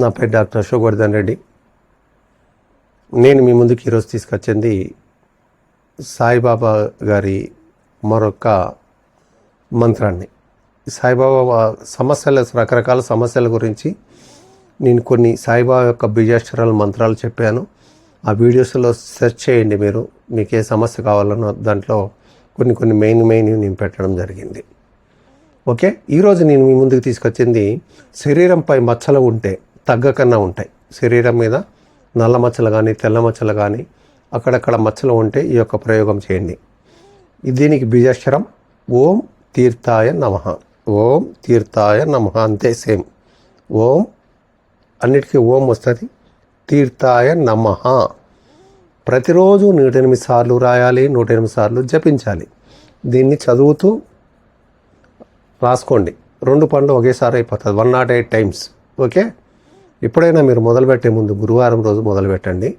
నా పేరు డాక్టర్ అశోక్వర్ధన్ రెడ్డి. నేను మీ ముందుకు ఈరోజు తీసుకొచ్చింది సాయిబాబా గారి మరొక మంత్రాన్ని. సాయిబాబా సమస్యల రకరకాల సమస్యల గురించి నేను కొన్ని సాయిబాబా యొక్క బీజాక్షరాల మంత్రాలు చెప్పాను. ఆ వీడియోస్లో సెర్చ్ చేయండి మీరు మీకు ఏ సమస్య కావాలనో దాంట్లో కొన్ని కొన్ని మెయిన్ మెయిన్ నేను పెట్టడం జరిగింది. ఓకే? ఈరోజు నేను మీ ముందుకు తీసుకొచ్చింది శరీరంపై మచ్చలు ఉంటే తగ్గకన్నా ఉంటాయి. శరీరం మీద నల్ల మచ్చలు కానీ తెల్ల మచ్చలు కానీ అక్కడక్కడ మచ్చలు ఉంటే ఈ యొక్క ప్రయోగం చేయండి. దీనికి బీజాక్షరం. ఓం తీర్థాయ నమ. ఓం తీర్థాయ నమ అంతే సేమ్. ఓం అన్నిటికీ ఓం వస్తుంది. తీర్థాయ నమ. ప్రతిరోజు నూట ఎనిమిది సార్లు రాయాలి నూట ఎనిమిది సార్లు జపించాలి. దీన్ని చదువుతూ రాసుకోండి. రెండు పనులు ఒకేసారి అయిపోతుంది one nought eight times okay? ఎప్పుడైనా మీరు మొదలుపెట్టే ముందు గురువారం రోజు మొదలుపెట్టండి.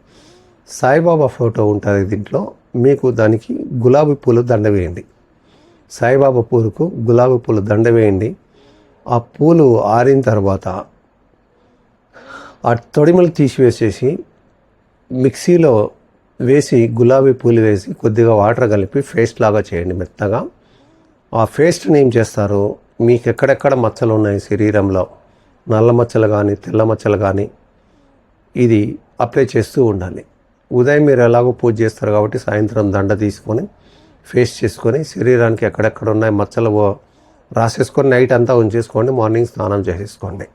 సాయిబాబా ఫోటో ఉంటుంది దీంట్లో. మీకు దానికి గులాబీ పూలు దండ వేయండి. సాయిబాబా పూలకు గులాబీ పూలు దండ వేయండి. ఆ పూలు ఆరిన తర్వాత ఆ తొడిమలు తీసివేసేసి మిక్సీలో వేసి గులాబీ పూలు వేసి కొద్దిగా వాటర్ కలిపి పేస్ట్ లాగా చేయండి మెత్తగా. ఆ పేస్ట్ని ఏం చేస్తారు? మీకు ఎక్కడెక్కడ మచ్చలు ఉన్నాయి శరీరంలో? నల్ల మచ్చలు కానీ తెల్ల మచ్చలు కానీ ఇది అప్లై చేస్తూ ఉండాలి. ఉదయం మీరు ఎలాగో పూజ చేస్తారు కాబట్టి సాయంత్రం దండ తీసుకొని ఫేస్ చేసుకొని శరీరానికి ఎక్కడెక్కడ ఉన్నాయి మచ్చలు రాసేసుకొని నైట్ అంతా ఉంచేసుకోండి మార్నింగ్ స్నానం చేసేసుకోండి.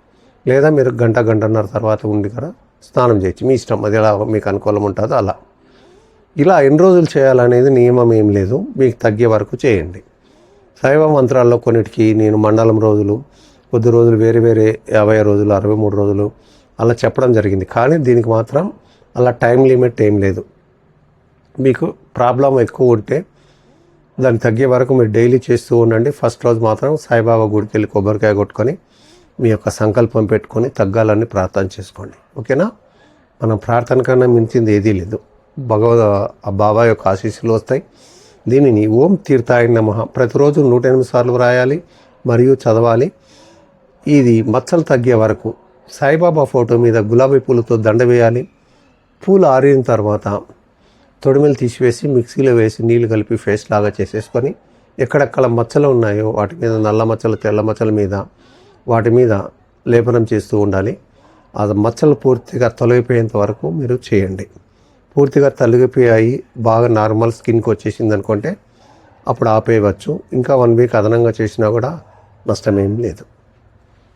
లేదా మీరు గంట గంటన్నర తర్వాత ఉండి కూడా స్నానం చేయొచ్చు. మీ ఇష్టం అది ఎలా మీకు అనుకూలం ఉంటుందో అలా. ఇలా ఎన్ని రోజులు చేయాలనేది నియమం ఏం లేదు. మీకు తగ్గే వరకు చేయండి. శైవ మంత్రాల్లో కొన్నిటికి నేను మండలం రోజులు కొద్ది రోజులు వేరే వేరే యాభై రోజులు అరవై మూడు రోజులు అలా చెప్పడం జరిగింది. కానీ దీనికి మాత్రం అలా టైం లిమిట్ ఏం లేదు. మీకు ప్రాబ్లం ఎక్కువ ఉంటే దాన్ని తగ్గే వరకు మీరు డైలీ చేస్తూ ఉండండి. ఫస్ట్ రోజు మాత్రం సాయిబాబా గుడికి వెళ్ళి కొబ్బరికాయ కొట్టుకొని మీ యొక్క సంకల్పం పెట్టుకొని తగ్గాలని ప్రార్థన చేసుకోండి. ఓకేనా? మనం ప్రార్థన కన్నా మించింది ఏదీ లేదు. భగవద్ ఆ బాబా యొక్క ఆశీస్సులు వస్తాయి. దీనిని ఓం తీర్థాయ నమ. ప్రతిరోజు నూట ఎనిమిది సార్లు రాయాలి మరియు చదవాలి. ఇది మచ్చలు తగ్గే వరకు సాయిబాబా ఫోటో మీద గులాబీ పూలతో దండ వేయాలి. పూలు ఆరిన తర్వాత తొడిమెలు తీసివేసి మిక్సీలో వేసి నీళ్ళు కలిపి ఫేస్ లాగా చేసేసుకొని ఎక్కడెక్కడ మచ్చలు ఉన్నాయో వాటి మీద నల్ల మచ్చలు తెల్ల మచ్చల మీద వాటి మీద లేపనం చేస్తూ ఉండాలి. అది మచ్చలు పూర్తిగా తొలగిపోయేంత వరకు మీరు చేయండి. పూర్తిగా తొలగిపోయాయి బాగా నార్మల్ స్కిన్కి వచ్చేసింది అనుకుంటే అప్పుడు ఆపేయవచ్చు. ఇంకా వన్ వీక్ అదనంగా చేసినా కూడా నష్టమేం లేదు.